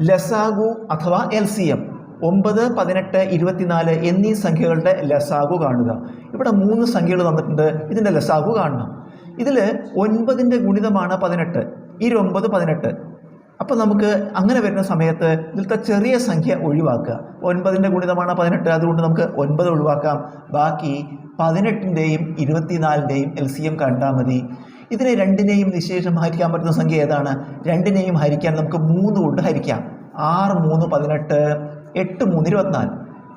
ലസാഗു അഥവാ L C M ഒമ്പത് പതിനെട്ട് ഇരുപത്തിനാല് എന്നീ സംഖ്യകളുടെ ലസാഗു കാണുക. ഇവിടെ മൂന്ന് സംഖ്യകൾ തന്നിട്ടുണ്ട്. ഇതിന്റെ ലസാഗു കാണണം. ഇതിൽ ഒൻപതിന്റെ ഗുണിതമാണ് പതിനെട്ട്. ഇരുപത് പതിനെട്ട്. അപ്പോൾ നമുക്ക് അങ്ങനെ വരുന്ന സമയത്ത് ഇതിലത്തെ ചെറിയ സംഖ്യ ഒഴിവാക്കുക. ഒൻപതിന്റെ ഗുണിതമാണ് പതിനെട്ട്. അതുകൊണ്ട് നമുക്ക് ഒൻപത് ഒഴിവാക്കാം. ബാക്കി പതിനെട്ടിന്റെയും ഇരുപത്തിനാലിന്റെയും എൽ സി എം കണ്ടാൽ മതി. ഇതിനെ രണ്ടിനെയും നിശേഷം ഹരിക്കാൻ പറ്റുന്ന സംഖ്യ ഏതാണ്? രണ്ടിനെയും ഹരിക്കാൻ നമുക്ക് മൂന്ന് കൊണ്ട് ഹരിക്കാം. ആറ് മൂന്ന് പതിനെട്ട് എട്ട് മൂന്ന് ഇരുപത്തിനാല്.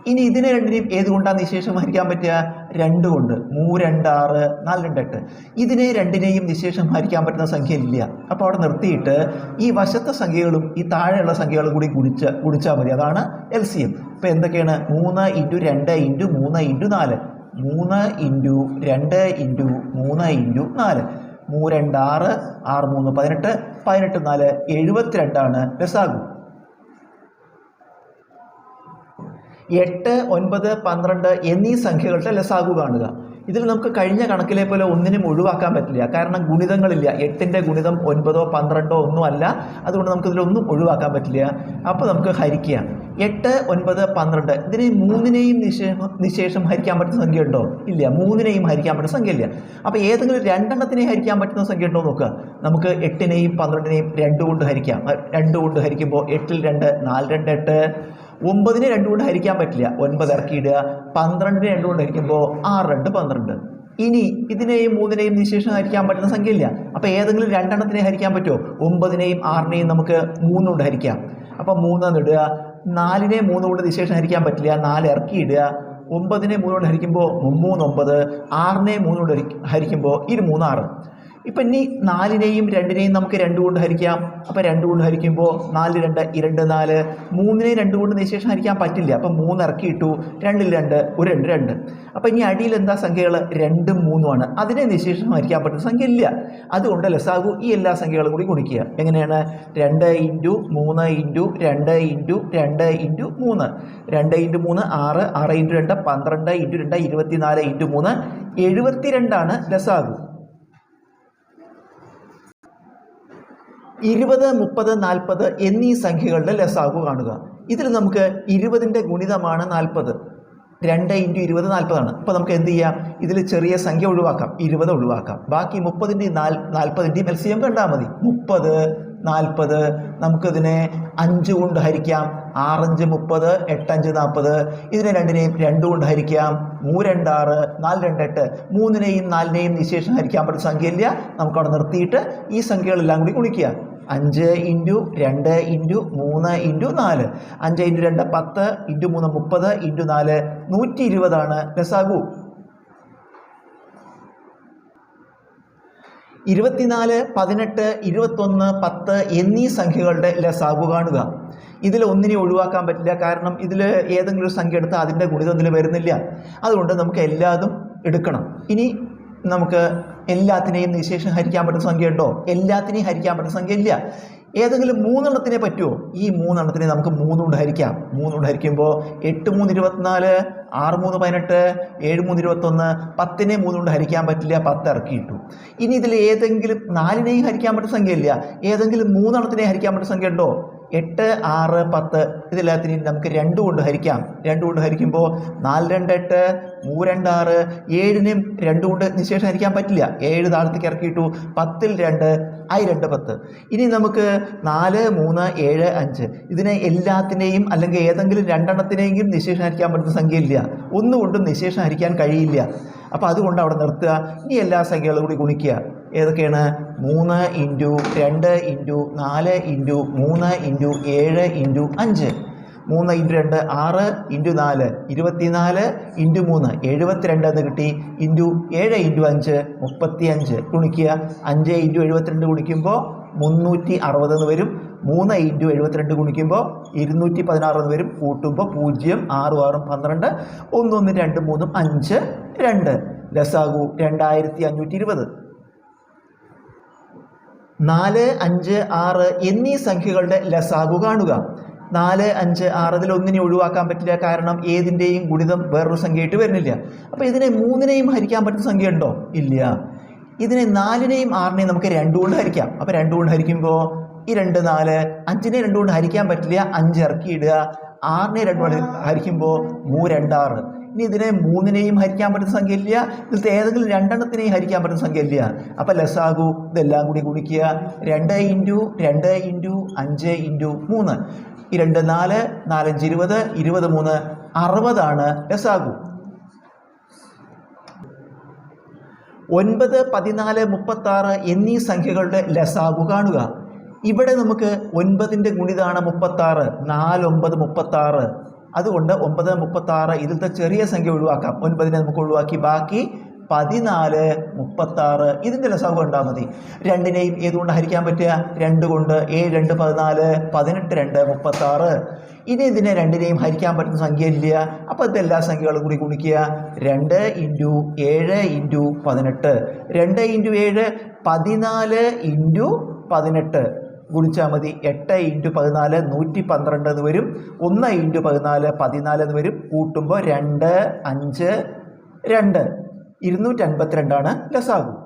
ഇനി ഇതിനെ രണ്ടിനെയും ഏത് കൊണ്ടാണ് നിശേഷം ഹരിക്കാൻ പറ്റുക? രണ്ട് കൊണ്ട്. മൂ രണ്ട് ആറ് നാല് രണ്ട് എട്ട്. ഇതിനെ രണ്ടിനെയും നിശേഷം ഹരിക്കാൻ പറ്റുന്ന സംഖ്യ ഇല്ല. അപ്പോൾ അവിടെ നിർത്തിയിട്ട് ഈ വശത്തെ സംഖ്യകളും ഈ താഴെയുള്ള സംഖ്യകളും കൂടി ഗുണിച്ച് ഗുണിച്ചാൽ മതി. അതാണ് എൽ സി എം. ഇപ്പോൾ എന്തൊക്കെയാണ്? മൂന്ന് ഇന്റു രണ്ട് ഇന്റു മൂന്ന് ഇന്റു നാല്. മൂന്ന് ഇന്റു രണ്ട് ഇന്റു മൂന്ന് ഇന്റു നാല്. മൂ രണ്ട് ആറ് ആറ് മൂന്ന് പതിനെട്ട് പതിനെട്ട് നാല് എഴുപത്തിരണ്ടാണ് രസാഗു എട്ട് ഒൻപത് പന്ത്രണ്ട് എന്നീ സംഖ്യകളുടെ ലസാഗു കാണുക. ഇതിൽ നമുക്ക് കഴിഞ്ഞ കണക്കിലെ പോലെ ഒന്നിനും ഒഴിവാക്കാൻ പറ്റില്ല. കാരണം ഗുണിതങ്ങളില്ല. എട്ടിന്റെ ഗുണിതം ഒൻപതോ പന്ത്രണ്ടോ ഒന്നും അല്ല. അതുകൊണ്ട് നമുക്ക് ഇതിലൊന്നും ഒഴിവാക്കാൻ പറ്റില്ല. അപ്പോൾ നമുക്ക് ഹരിക്കുക. എട്ട് ഒൻപത് പന്ത്രണ്ട്. ഇതിനെ മൂന്നിനെയും നിശേഷം നിശേഷം ഹരിക്കാൻ പറ്റുന്ന സംഖ്യ ഉണ്ടോ ഇല്ല. മൂന്നിനെയും ഹരിക്കാൻ പറ്റുന്ന സംഖ്യ ഇല്ല അപ്പോൾ ഏതെങ്കിലും രണ്ടെണ്ണത്തിനെ ഹരിക്കാൻ പറ്റുന്ന സംഖ്യ ഉണ്ടോ നോക്കുക. നമുക്ക് എട്ടിനെയും പന്ത്രണ്ടിനെയും രണ്ട് കൊണ്ട് ഹരിക്കാം. രണ്ടുകൊണ്ട് രണ്ട് കൊണ്ട് ഹരിക്കുമ്പോൾ എട്ടിൽ രണ്ട് നാല് രണ്ട് എട്ട് ഒമ്പതിനെ രണ്ട് കൊണ്ട് ഹരിക്കാൻ പറ്റില്ല. ഒൻപത് ഇറക്കിയിടുക പന്ത്രണ്ടിനെ രണ്ട് കൊണ്ട് ഹരിക്കുമ്പോൾ ആറ് രണ്ട് പന്ത്രണ്ട്. ഇനി ഇതിനെയും മൂന്നിനെയും നിശേഷം ഹരിക്കാൻ പറ്റുന്ന സംഖ്യ ഇല്ല അപ്പോൾ ഏതെങ്കിലും രണ്ടെണ്ണത്തിനെ ഹരിക്കാൻ പറ്റുമോ? ഒമ്പതിനെയും ആറിനെയും നമുക്ക് മൂന്ന് കൊണ്ട് ഹരിക്കാം. അപ്പോൾ മൂന്നെന്ന് ഇടുക. നാലിനെ മൂന്ന് കൊണ്ട് നിശേഷം ഹരിക്കാൻ പറ്റില്ല. നാല് ഇറക്കിയിടുക ഒമ്പതിനെ മൂന്ന് കൊണ്ട് ഹരിക്കുമ്പോൾ മൂന്ന് ഒമ്പത്. ആറിനെ മൂന്ന് കൊണ്ട് ഹരിക്കുമ്പോൾ ഇരു മൂന്ന് ആറ് ഇപ്പം ഇനി നാലിനെയും രണ്ടിനെയും നമുക്ക് രണ്ട് കൊണ്ട് ഹരിക്കാം. അപ്പം രണ്ട് കൊണ്ട് ഹരിക്കുമ്പോൾ നാല് രണ്ട് ഇരണ്ട് നാല് മൂന്നിനെ രണ്ട് കൊണ്ട് നിശേഷം ഹരിക്കാൻ പറ്റില്ല. അപ്പം മൂന്ന് ഇറക്കിയിട്ടു രണ്ടിൽ രണ്ട് ഒരു രണ്ട് രണ്ട്. അപ്പം ഇനി അടിയിൽ എന്താ സംഖ്യകൾ രണ്ടും മൂന്നുമാണ് അതിനെ നിശേഷം ഹരിക്കാൻ പറ്റുന്ന സംഖ്യ ഇല്ല. അതുകൊണ്ട് ലസാഗു ഈ എല്ലാ സംഖ്യകളും കൂടി ഗുണിക്കുക. എങ്ങനെയാണ്? രണ്ട് ഇന്റു മൂന്ന് ഇന്റു രണ്ട് ഇന്റു രണ്ട് ഇന്റു മൂന്ന്. രണ്ട് ഇന്റു മൂന്ന് ആറ്. ആറ് ഇന്റു രണ്ട് പന്ത്രണ്ട് ഇന്റു രണ്ട് ഇരുപത്തിനാല് ഇന്റു മൂന്ന്. എഴുപത്തിരണ്ടാണ് ലസാഗു. ഇരുപത് മുപ്പത് നാൽപ്പത് എന്നീ സംഖ്യകളുടെ ലസാഗു കാണുക. ഇതിൽ നമുക്ക് ഇരുപതിന്റെ ഗുണിതമാണ് നാൽപ്പത്. രണ്ട് ഇന്റു ഇരുപത് നാൽപ്പതാണ്. അപ്പോൾ നമുക്ക് എന്ത് ചെയ്യാം? ഇതിൽ ചെറിയ സംഖ്യ ഒഴിവാക്കാം. ഇരുപത് ഒഴിവാക്കാം. ബാക്കി മുപ്പതിന്റെയും നാൽ നാൽപ്പതിന്റെയും എൽ കണ്ടാൽ മതി. മുപ്പത് നാൽപ്പത് നമുക്കിതിനെ അഞ്ച് കൊണ്ട് ഹരിക്കാം. ആറഞ്ച് മുപ്പത് എട്ടഞ്ച് നാൽപ്പത്. ഇതിനെ രണ്ടിനെയും രണ്ട് കൊണ്ട് ഹരിക്കാം. മൂ രണ്ട് ആറ് നാല് രണ്ട് എട്ട്. മൂന്നിനെയും നാലിനെയും നിശേഷം ഹരിക്കാൻ പറ്റുന്ന സംഖ്യയില്ല നമുക്കവിടെ നിർത്തിയിട്ട് ഈ സംഖ്യകളെല്ലാം കൂടി ഗുണിക്കുക. അഞ്ച് ഇന്റു രണ്ട് ഇന്റു മൂന്ന് ഇന്റു നാല്. അഞ്ച് ഇന്റു രണ്ട് പത്ത് ഇന്റു മൂന്ന് മുപ്പത് ഇന്റു നാല് നൂറ്റി ഇരുപതാണ് ലസാഗു ഇരുപത്തിനാല് പതിനെട്ട് ഇരുപത്തൊന്ന് പത്ത് എന്നീ സംഖ്യകളുടെ ലസാഗു കാണുക. ഇതിൽ ഒന്നിനെ ഒഴിവാക്കാൻ പറ്റില്ല. കാരണം ഇതിൽ ഏതെങ്കിലും ഒരു സംഖ്യ എടുത്താൽ അതിന്റെ ഗുണിതം ഇതിൽ വരുന്നില്ല. അതുകൊണ്ട് നമുക്ക് എല്ലാതും എടുക്കണം. ഇനി നമുക്ക് എല്ലാത്തിനെയും നിശേഷം ഹരിക്കാൻ പറ്റുന്ന സംഖ്യ ഉണ്ടോ എല്ലാത്തിനെയും ഹരിക്കാൻ പറ്റുന്ന സംഖ്യ ഇല്ല ഏതെങ്കിലും മൂന്നെണ്ണത്തിനെ പറ്റുമോ ഈ മൂന്നെണ്ണത്തിനെ നമുക്ക് മൂന്ന് കൊണ്ട് ഹരിക്കാം. മൂന്ന് കൊണ്ട് ഹരിക്കുമ്പോൾ എട്ട് മൂന്ന് ഇരുപത്തിനാല് ആറ് മൂന്ന് പതിനെട്ട് ഏഴ് മൂന്ന് ഇരുപത്തൊന്ന് പത്തിനെ മൂന്ന് കൊണ്ട് ഹരിക്കാൻ പറ്റില്ല പത്ത് ഇറക്കിയിട്ടു ഇനി ഇതിൽ ഏതെങ്കിലും നാലിനെയും ഹരിക്കാൻ പറ്റുന്ന സംഖ്യ ഇല്ല ഏതെങ്കിലും മൂന്നെണ്ണത്തിനെ ഹരിക്കാൻ പറ്റുന്ന സംഖ്യ ഉണ്ടോ എട്ട് ആറ് പത്ത് ഇതെല്ലാത്തിനെയും നമുക്ക് രണ്ട് കൊണ്ട് ഹരിക്കാം. രണ്ട് കൊണ്ട് ഹരിക്കുമ്പോൾ നാല് രണ്ട് എട്ട് മൂ രണ്ട് ആറ് ഏഴിനും രണ്ട് കൊണ്ട് നിശേഷം ഹരിക്കാൻ പറ്റില്ല. ഏഴ് താഴത്തേക്ക് ഇറക്കിയിട്ടു പത്തിൽ രണ്ട് ഐ രണ്ട് പത്ത്. ഇനി നമുക്ക് നാല് മൂന്ന് ഏഴ് അഞ്ച്. ഇതിനെ എല്ലാത്തിനെയും അല്ലെങ്കിൽ ഏതെങ്കിലും രണ്ടെണ്ണത്തിനെയും നിശേഷം ഹരിക്കാൻ പറ്റുന്ന സംഖ്യ ഇല്ല ഒന്നുകൊണ്ടും നിശേഷം ഹരിക്കാൻ കഴിയില്ല. അപ്പോൾ അതുകൊണ്ട് അവിടെ നിർത്തുക. ഇനി എല്ലാ സംഖ്യകളും കൂടി ഗുണിക്കുക. ഏതൊക്കെയാണ്? മൂന്ന് ഇന്റു രണ്ട് ഇന്റു നാല് ഇന്റു മൂന്ന് ഇന്റു ഏഴ് ഇന്റു അഞ്ച്. മൂന്ന് ഇന്റു രണ്ട് ആറ് ഇന്റു നാല് ഇരുപത്തിനാല് ഇന്റു മൂന്ന് എഴുപത്തിരണ്ട് എന്ന് കിട്ടി. ഇന്റു ഏഴ് ഇന്റു അഞ്ച് മുപ്പത്തി അഞ്ച് ഗുണിക്കുക. അഞ്ച് ഇന്റു എഴുപത്തിരണ്ട് ഗുണിക്കുമ്പോൾ മുന്നൂറ്റി അറുപത് എന്ന് വരും. മൂന്ന് ഇന്റു എഴുപത്തിരണ്ട് ഗുണിക്കുമ്പോൾ ഇരുന്നൂറ്റി പതിനാറ് എന്ന് വരും. കൂട്ടുമ്പോൾ പൂജ്യം ആറും ആറും പന്ത്രണ്ട് ഒന്നൊന്ന് രണ്ട് മൂന്നും അഞ്ച് രണ്ട്. ലസാഗു രണ്ടായിരത്തി അഞ്ഞൂറ്റി ഇരുപത്. നാല് അഞ്ച് ആറ് എന്നീ സംഖ്യകളുടെ ലസാഗു കാണുക. നാല് അഞ്ച് ആറ് ഇതിൽ ഒന്നിനെ ഒഴിവാക്കാൻ പറ്റില്ല. കാരണം ഏതിന്റെയും ഗുണിതം വേറൊരു സംഖ്യയായിട്ട് വരുന്നില്ല. അപ്പോൾ ഇതിനെ മൂന്നിനെയും ഹരിക്കാൻ പറ്റുന്ന സംഖ്യ ഉണ്ടോ? ഇല്ല. ഇതിനെ നാലിനെയും ആറിനെയും നമുക്ക് രണ്ടു കൊണ്ട് ഹരിക്കാം. അപ്പോൾ രണ്ടു കൊണ്ട് ഹരിക്കുമ്പോൾ ഈ രണ്ട് നാല് അഞ്ചിനെ രണ്ടുകൊണ്ട് ഹരിക്കാൻ പറ്റില്ല. അഞ്ച് ഇറക്കി ഇടുക. ആറിനെ രണ്ട് കൊണ്ട് ഹരിക്കുമ്പോൾ മൂ രണ്ടാറ് ഇനി ഇതിനെ മൂന്നിനെയും ഹരിക്കാൻ പറ്റുന്ന സംഖ്യ ഇല്ല ഇതിലത്തെ ഏതെങ്കിലും രണ്ടെണ്ണത്തിനെയും ഹരിക്കാൻ പറ്റുന്ന സംഖ്യ ഇല്ല അപ്പം ലസാഗു ഇതെല്ലാം കൂടി ഗുണിക്കുക. രണ്ട് ഇന്റു രണ്ട് ഇന്റു അഞ്ച് ഇന്റു മൂന്ന്. ഈ രണ്ട് നാല് നാലഞ്ച് ഇരുപത് ഇരുപത് മൂന്ന് അറുപതാണ് ലസാഗു ഒൻപത് പതിനാല് മുപ്പത്തി ആറ് എന്നീ സംഖ്യകളുടെ ലസാഗു കാണുക. ഇവിടെ നമുക്ക് ഒൻപതിന്റെ ഗുണിതാണ് മുപ്പത്താറ് നാലൊമ്പത് മുപ്പത്തി ആറ് അതുകൊണ്ട് ഒമ്പത് മുപ്പത്തി ആറ് ഇതിലത്തെ ചെറിയ സംഖ്യ ഒഴിവാക്കാം. ഒൻപതിനെ നമുക്ക് ഒഴിവാക്കി. ബാക്കി പതിനാല് മുപ്പത്തി ആറ് ഇതിന്റെ ലസാവ് കണ്ടാൽ മതി. രണ്ടിനെയും ഏതുകൊണ്ട് ഹരിക്കാൻ പറ്റുക? രണ്ട് കൊണ്ട് ഏഴ് രണ്ട് പതിനാല് പതിനെട്ട് രണ്ട് മുപ്പത്തി ആറ് ഇനി ഇതിനെ രണ്ടിനെയും ഹരിക്കാൻ പറ്റുന്ന സംഖ്യ ഇല്ല. അപ്പോൾ എല്ലാ സംഖ്യകളും കൂടി ഗുണിക്കുക. രണ്ട് ഇന്റു ഏഴ് ഇന്റു പതിനെട്ട്. രണ്ട് ഇന്റു ഏഴ് പതിനാല് ഇന്റു പതിനെട്ട്. ഗുണിച്ചാൽ മതി എട്ട് ഇന്റു പതിനാല് നൂറ്റി പന്ത്രണ്ട് എന്ന് വരും. ഒന്ന് ഇന്റു പതിനാല് പതിനാല് എന്ന് വരും. കൂട്ടുമ്പോൾ രണ്ട് അഞ്ച് രണ്ട്. ഇരുന്നൂറ്റി അൻപത്തിരണ്ടാണ് ലസാഗു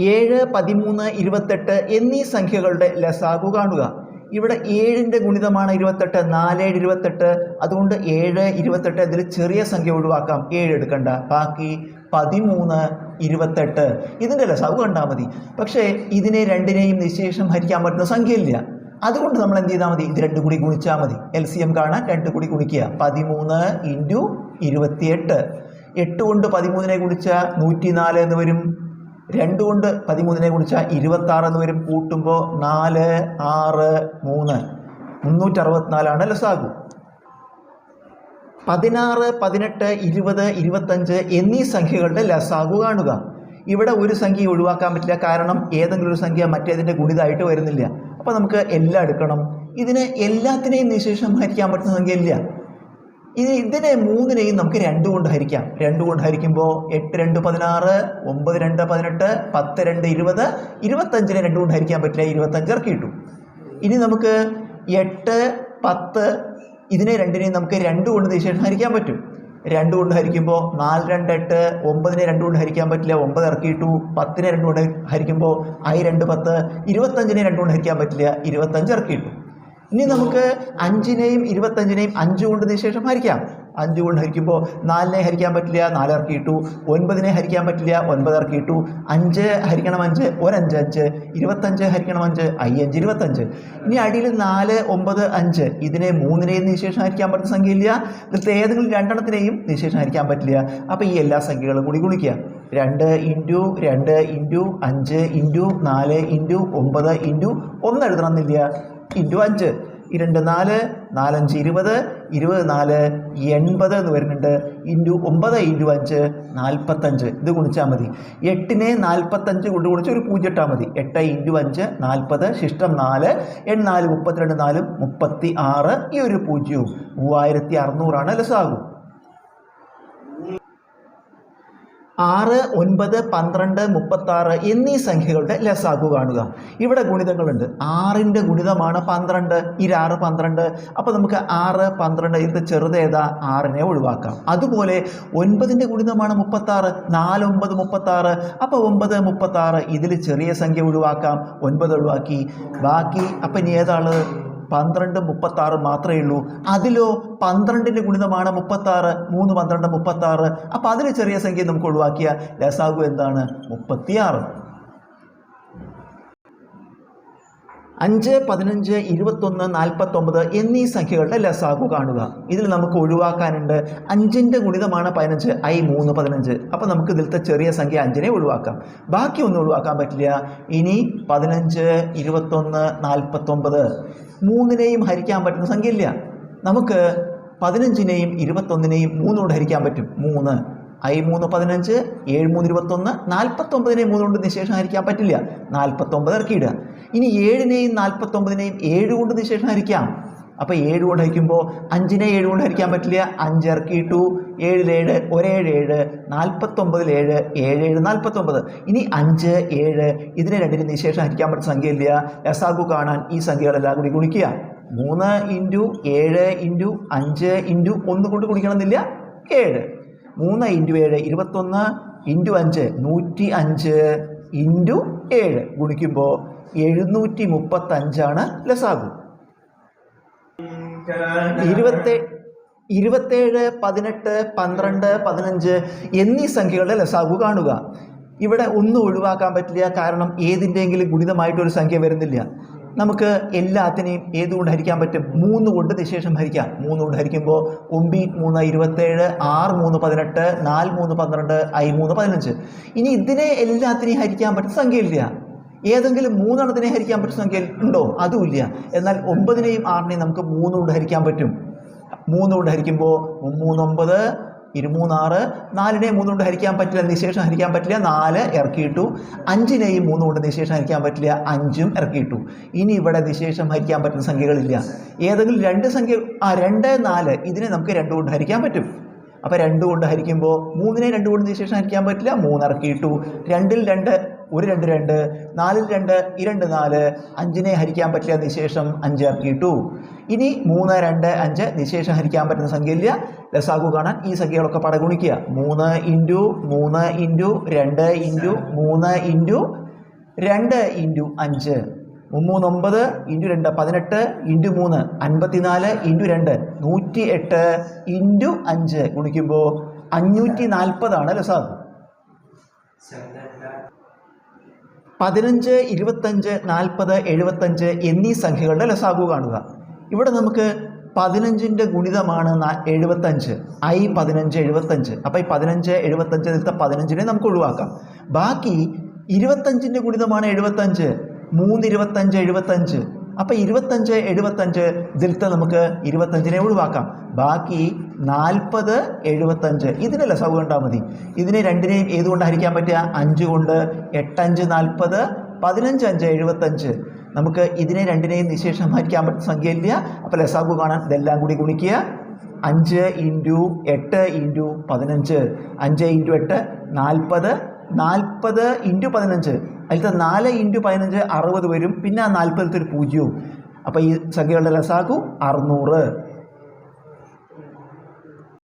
ഏഴ് പതിമൂന്ന് ഇരുപത്തെട്ട് എന്നീ സംഖ്യകളുടെ ലസാഗു കാണുക. ഇവിടെ ഏഴിന്റെ ഗുണിതമാണ് ഇരുപത്തെട്ട് നാല് ഏഴ് ഇരുപത്തെട്ട്. അതുകൊണ്ട് ഏഴ് ഇരുപത്തെട്ട് ഇതിൽ ചെറിയ സംഖ്യ ഒഴിവാക്കാം. ഏഴ് എടുക്കണ്ട. ബാക്കി പതിമൂന്ന് ഇരുപത്തെട്ട്. ഇതിന്റെ ലസാവ് കണ്ടാൽ മതി. പക്ഷേ ഇതിനെ രണ്ടിനെയും നിശേഷം ഹരിക്കാൻ പറ്റുന്ന സംഖ്യയില്ല. അതുകൊണ്ട് നമ്മൾ എന്ത് ചെയ്താൽ മതി? ഇത് രണ്ട് കൂടി ഗുണിച്ചാൽ മതി. എൽ സി എം കാണാൻ രണ്ട് കൂടി ഗുണിക്കുക. പതിമൂന്ന് ഇന്റു ഇരുപത്തിയെട്ട്. എട്ട് കൊണ്ട് പതിമൂന്നിനെ ഗുണിച്ചാൽ നൂറ്റി നാല് എന്ന് വരും. രണ്ട് കൊണ്ട് പതിമൂന്നിനെ ഗുണിച്ചാൽ ഇരുപത്താറ് എന്ന് വരും. കൂട്ടുമ്പോൾ നാല് ആറ് മൂന്ന്. മുന്നൂറ്ററുപത്തിനാലാണ് ലസാഗു പതിനാറ് പതിനെട്ട് ഇരുപത് ഇരുപത്തഞ്ച് എന്നീ സംഖ്യകളുടെ ലസാഗു കാണുക. ഇവിടെ ഒരു സംഖ്യ ഒഴിവാക്കാൻ പറ്റില്ല. കാരണം ഏതെങ്കിലും ഒരു സംഖ്യ മറ്റേതിന്റെ ഗുണിതമായിട്ട് വരുന്നില്ല. അപ്പോൾ നമുക്ക് എല്ലാം എടുക്കണം. ഇതിന് എല്ലാത്തിനെയും നിശേഷം ഹരിക്കാൻ പറ്റുന്ന സംഖ്യ ഇല്ല. ഇനി ഇതിനെ മൂന്നിനെയും നമുക്ക് രണ്ട് കൊണ്ട് ഹരിക്കാം രണ്ട് കൊണ്ട് ഹരിക്കുമ്പോൾ എട്ട് രണ്ട് പതിനാറ് ഒമ്പത് രണ്ട് പതിനെട്ട് പത്ത് രണ്ട് ഇരുപത് ഇരുപത്തഞ്ചിനെ രണ്ട് കൊണ്ട് ഹരിക്കാൻ പറ്റില്ല. ഇരുപത്തഞ്ച് ഇറക്കി കിട്ടും ഇനി നമുക്ക് എട്ട് പത്ത് ഇതിനെ രണ്ടിനെയും നമുക്ക് രണ്ട് കൊണ്ട് ഹരിക്കാൻ പറ്റും. രണ്ട് കൊണ്ട് ഹരിക്കുമ്പോൾ നാല് രണ്ട് എട്ട് ഒമ്പതിനെ രണ്ട് കൊണ്ട് ഹരിക്കാൻ പറ്റില്ല ഒമ്പത് ഇറക്കിയിട്ടു പത്തിനെ രണ്ട് കൊണ്ട് ഹരിക്കുമ്പോൾ ഐ രണ്ട് പത്ത് ഇരുപത്തഞ്ചിനെ രണ്ട് കൊണ്ട് ഹരിക്കാൻ പറ്റില്ല ഇരുപത്തഞ്ച് ഇറക്കിയിട്ടു ഇനി നമുക്ക് അഞ്ചിനെയും ഇരുപത്തഞ്ചിനെയും അഞ്ച് കൊണ്ട് നിശേഷം ഹരിക്കാം. അഞ്ച് കൊണ്ട് ഹരിക്കുമ്പോൾ നാലിനെ ഹരിക്കാൻ പറ്റില്ല നാല് ഇറക്കിയിട്ടു ഒൻപതിനെ ഹരിക്കാൻ പറ്റില്ല ഒൻപത് ഇറക്കിയിട്ടു അഞ്ച് ഹരിക്കണം അഞ്ച് ഒരഞ്ച് അഞ്ച്. ഇരുപത്തഞ്ച് ഹരിക്കണം അഞ്ച് അയ്യഞ്ച് ഇരുപത്തഞ്ച്. ഇനി അടിയിൽ നാല് ഒമ്പത് അഞ്ച്. ഇതിനെ മൂന്നിനെയും നിശേഷം ഹരിക്കാൻ പറ്റുന്ന സംഖ്യയില്ല. ഇതിലത്തെ ഏതെങ്കിലും രണ്ടെണ്ണത്തിനെയും നിശേഷം ഹരിക്കാൻ പറ്റില്ല. അപ്പോൾ ഈ എല്ലാ സംഖ്യകളും കൂടി ഗുണിക്കുക. രണ്ട് ഇന്റു രണ്ട് ഇന്റു അഞ്ച് ഇന്റു നാല് ഇന്റു ഒമ്പത് ഇന്റു ഒന്ന് എഴുതണമെന്നില്ല. ഇന്റു അഞ്ച്. രണ്ട് നാല് നാലഞ്ച് ഇരുപത് ഇരുപത് നാല് എൺപത് എന്ന് വരുന്നുണ്ട്. ഇന്റു ഒമ്പത് ഇന്റു അഞ്ച് നാൽപ്പത്തഞ്ച്. ഇത് ഗുണിച്ചാൽ മതി. എട്ടിനെ നാൽപ്പത്തഞ്ച് കൊണ്ട് ഗുണിച്ച് ഒരു പൂജ്യം ഇട്ടാൽ മതി. എട്ട് ഇന്റു അഞ്ച് നാൽപ്പത്. ശിഷ്ടം നാല്. എണ്ണാൽ മുപ്പത്തിരണ്ട് നാലും മുപ്പത്തി ആറ് ഈ ഒരു പൂജ്യവും മൂവായിരത്തി അറുന്നൂറാണ് ലസാഗു ആറ് ഒൻപത് പന്ത്രണ്ട് മുപ്പത്താറ് എന്നീ സംഖ്യകളുടെ ലസാഗു കാണുക. ഇവിടെ ഗുണിതങ്ങളുണ്ട്. ആറിന്റെ ഗുണിതമാണ് പന്ത്രണ്ട്. ഇരാറ് പന്ത്രണ്ട് അപ്പോൾ നമുക്ക് ആറ് പന്ത്രണ്ട് ഇത് ചെറുതേതാ ആറിനെ ഒഴിവാക്കാം. അതുപോലെ ഒൻപതിന്റെ ഗുണിതമാണ് മുപ്പത്താറ് നാലൊമ്പത് മുപ്പത്താറ് അപ്പോൾ ഒമ്പത് മുപ്പത്താറ് ഇതിൽ ചെറിയ സംഖ്യ ഒഴിവാക്കാം. ഒൻപത് ഒഴിവാക്കി. ബാക്കി അപ്പം ഇനി ഏതാണ്? പന്ത്രണ്ട് മുപ്പത്താറ് മാത്രമേ ഉള്ളൂ. അതിലോ പന്ത്രണ്ടിന്റെ ഗുണിതമാണ് മുപ്പത്താറ് മൂന്ന് പന്ത്രണ്ട് മുപ്പത്താറ്. അപ്പോൾ അതിൽ ചെറിയ സംഖ്യ നമുക്ക് ഒഴിവാക്കിയ ലസാഗു എന്താണ്? മുപ്പത്തിയാറ്. അഞ്ച് പതിനഞ്ച് ഇരുപത്തൊന്ന് നാൽപ്പത്തൊമ്പത് എന്നീ സംഖ്യകളുടെ ലസാഗു കാണുക. ഇതിൽ നമുക്ക് ഒഴിവാക്കാനുണ്ട്. അഞ്ചിന്റെ ഗുണിതമാണ് പതിനഞ്ച് ഐ മൂന്ന് പതിനഞ്ച്. അപ്പോൾ നമുക്ക് ഇതിലത്തെ ചെറിയ സംഖ്യ അഞ്ചിനെ ഒഴിവാക്കാം. ബാക്കി ഒന്നും ഒഴിവാക്കാൻ പറ്റില്ല. ഇനി പതിനഞ്ച് ഇരുപത്തൊന്ന് നാൽപ്പത്തൊമ്പത് മൂന്നിനെയും ഹരിക്കാൻ പറ്റുന്ന സംഖ്യ ഇല്ല നമുക്ക് പതിനഞ്ചിനെയും ഇരുപത്തൊന്നിനെയും മൂന്നുകൊണ്ട് ഹരിക്കാൻ പറ്റും. മൂന്ന് ഐ മൂന്ന് പതിനഞ്ച് ഏഴ് മൂന്ന് ഇരുപത്തൊന്ന് നാൽപ്പത്തൊമ്പതിനെ മൂന്ന് കൊണ്ട് നിശേഷം ഹരിക്കാൻ പറ്റില്ല. നാൽപ്പത്തൊമ്പത് ഇറക്കിയിടുക. ഇനി ഏഴിനെയും നാൽപ്പത്തൊമ്പതിനെയും ഏഴ് കൊണ്ട് നിശേഷം ഹരിക്കാം അപ്പോൾ ഏഴ് കൊണ്ട് ഹരിക്കുമ്പോൾ അഞ്ചിനെ ഏഴ് കൊണ്ട് ഹരിക്കാൻ പറ്റില്ല. അഞ്ച് ഇറക്കിയിട്ടു ഏഴിലേഴ് ഒരേഴ് ഏഴ് നാൽപ്പത്തൊമ്പതിൽ ഏഴ് ഏഴ് ഏഴ് നാൽപ്പത്തൊമ്പത് ഇനി അഞ്ച് ഏഴ് ഇതിനെ രണ്ടിനും നിശേഷം ഹരിക്കാൻ പറ്റുന്ന സംഖ്യയില്ല. ലസാഗു കാണാൻ ഈ സംഖ്യകളെല്ലാം കൂടി ഗുണിക്കുക. മൂന്ന് ഇന്റു ഏഴ് ഇന്റു അഞ്ച് ഇന്റു ഒന്ന് കൊണ്ട് ഗുണിക്കണമെന്നില്ല. ഏഴ്. മൂന്ന് ഇന്റു ഏഴ് ഇരുപത്തൊന്ന് ഇന്റു അഞ്ച് നൂറ്റി അഞ്ച് ഇന്റു ഏഴ്. ഗുണിക്കുമ്പോൾ എഴുന്നൂറ്റി മുപ്പത്തഞ്ചാണ് ലസാഗു. ഇരുപത്തി ഇരുപത്തേഴ് പതിനെട്ട് പന്ത്രണ്ട് പതിനഞ്ച് എന്നീ സംഖ്യകളുടെ ലസാഗു കാണുക. ഇവിടെ ഒന്നും ഒഴിവാക്കാൻ പറ്റില്ല കാരണം ഏതിന്റെയെങ്കിലും ഗുണിതമായിട്ടൊരു സംഖ്യ വരുന്നില്ല. നമുക്ക് എല്ലാത്തിനെയും ഏതുകൊണ്ട് ഹരിക്കാൻ പറ്റും? മൂന്ന് കൊണ്ട് നിശേഷം ഹരിക്കാം. മൂന്ന് കൊണ്ട് ഹരിക്കുമ്പോൾ ഒമ്പി മൂന്ന് ഇരുപത്തേഴ് ആറ് മൂന്ന് പതിനെട്ട് നാല് മൂന്ന് പന്ത്രണ്ട് ഐ മൂന്ന് പതിനഞ്ച്. ഇനി ഇതിനെ എല്ലാത്തിനെയും ഹരിക്കാൻ പറ്റുന്ന സംഖ്യയില്ല. ഏതെങ്കിലും മൂന്നെണ്ണത്തിനെ ഹരിക്കാൻ സംഖ്യയിൽ ഉണ്ടോ? അതുമില്ല. എന്നാൽ ഒമ്പതിനെയും ആറിനെയും നമുക്ക് മൂന്ന് കൊണ്ട് ഹരിക്കാൻ പറ്റും. മൂന്ന് കൊണ്ട് ഹരിക്കുമ്പോൾ മൂന്നൊമ്പത് ഇരുമൂന്നാറ് നാലിനെ മൂന്ന് കൊണ്ട് ഹരിക്കാൻ പറ്റില്ല നിശേഷം ഹരിക്കാൻ പറ്റില്ല നാല് ഇറക്കിയിട്ടു. അഞ്ചിനെയും മൂന്ന് കൊണ്ട് നിശേഷം ഹരിക്കാൻ പറ്റില്ല അഞ്ചും ഇറക്കിയിട്ടു. ഇനി ഇവിടെ നിശേഷം ഹരിക്കാൻ പറ്റുന്ന സംഖ്യകളില്ല. ഏതെങ്കിലും രണ്ട് സംഖ്യ ആ രണ്ട് നാല് ഇതിനെ നമുക്ക് രണ്ട് കൊണ്ട് ഹരിക്കാൻ പറ്റും. അപ്പോൾ രണ്ട് കൊണ്ട് ഹരിക്കുമ്പോൾ മൂന്നിനെ രണ്ട് കൊണ്ട് നിശേഷം ഹരിക്കാൻ പറ്റില്ല മൂന്ന് ഇറക്കിയിട്ടു. രണ്ടിൽ രണ്ട് ഒരു രണ്ട് രണ്ട് നാലിൽ രണ്ട് ഇരണ്ട് രണ്ട് നാല് അഞ്ചിനെ ഹരിക്കാൻ പറ്റില്ല നിശേഷം അഞ്ച് ഇറക്കിയിട്ടു. ഇനി മൂന്ന് രണ്ട് അഞ്ച് നിശേഷം ഹരിക്കാൻ പറ്റുന്ന സംഖ്യയില്ല ലസാഗു കാണാൻ ഈ സംഖ്യകളൊക്കെ പടഗുണിക്കുക. മൂന്ന് ഇന്റു മൂന്ന് ഇന്റു രണ്ട് ഇന്റു മൂന്ന് ഇന്റു രണ്ട് ഇന്റു അഞ്ച്. മുമ്മൂന്നൊമ്പത് ഇന്റു രണ്ട് പതിനെട്ട് ഇന്റു മൂന്ന് അൻപത്തിനാല് ഇന്റു രണ്ട് നൂറ്റി എട്ട് ഇന്റു അഞ്ച് ഗുണിക്കുമ്പോൾ അഞ്ഞൂറ്റി നാൽപ്പതാണ് ലസാഗു. പതിനഞ്ച് ഇരുപത്തഞ്ച് നാൽപ്പത് എഴുപത്തഞ്ച് എന്നീ സംഖ്യകളുടെ ലസാഗു കാണുക. ഇവിടെ നമുക്ക് പതിനഞ്ചിന്റെ ഗുണിതമാണ് എഴുപത്തഞ്ച്. ഐ പതിനഞ്ച് എഴുപത്തഞ്ച്. അപ്പോൾ ഈ പതിനഞ്ച് എഴുപത്തഞ്ച് എന്നിട്ട് പതിനഞ്ചിനെ നമുക്ക് ഒഴിവാക്കാം. ബാക്കി ഇരുപത്തഞ്ചിന്റെ ഗുണിതമാണ് എഴുപത്തഞ്ച്. മൂന്ന് ഇരുപത്തഞ്ച് എഴുപത്തഞ്ച്. അപ്പോൾ ഇരുപത്തഞ്ച് എഴുപത്തഞ്ച് ഇതിലത്തെ നമുക്ക് ഇരുപത്തഞ്ചിനെ ഒഴിവാക്കാം. ബാക്കി നാൽപ്പത് എഴുപത്തഞ്ച്. ഇതിനല്ല സൗകര്യം കണ്ടാൽ മതി. ഇതിനെ രണ്ടിനെയും ഏതുകൊണ്ട് ഹരിക്കാൻ പറ്റുക? അഞ്ച് കൊണ്ട് എട്ടഞ്ച് നാൽപ്പത് പതിനഞ്ച് അഞ്ച് എഴുപത്തഞ്ച്. നമുക്ക് ഇതിനെ രണ്ടിനെയും നിശേഷം ഹരിക്കാൻ പറ്റുന്ന സംഖ്യയില്ല. അപ്പോൾ ലസാബ് കാണാൻ? ഇതെല്ലാം കൂടി ഗുണിക്കുക. അഞ്ച് ഇന്റു എട്ട് ഇന്റു പതിനഞ്ച്. അഞ്ച് ഇന്റു എട്ട് നാൽപ്പത്. നാൽപ്പത് ഇന്റു പതിനഞ്ച്. അതിലത്തെ നാല് ഇന്റു പതിനഞ്ച് അറുപത് വരും. പിന്നെ ആ നാൽപ്പതിലത്തെ ഒരു പൂജ്യവും. അപ്പോൾ ഈ സംഖ്യകളുടെ ലസാഗു അറുന്നൂറ്.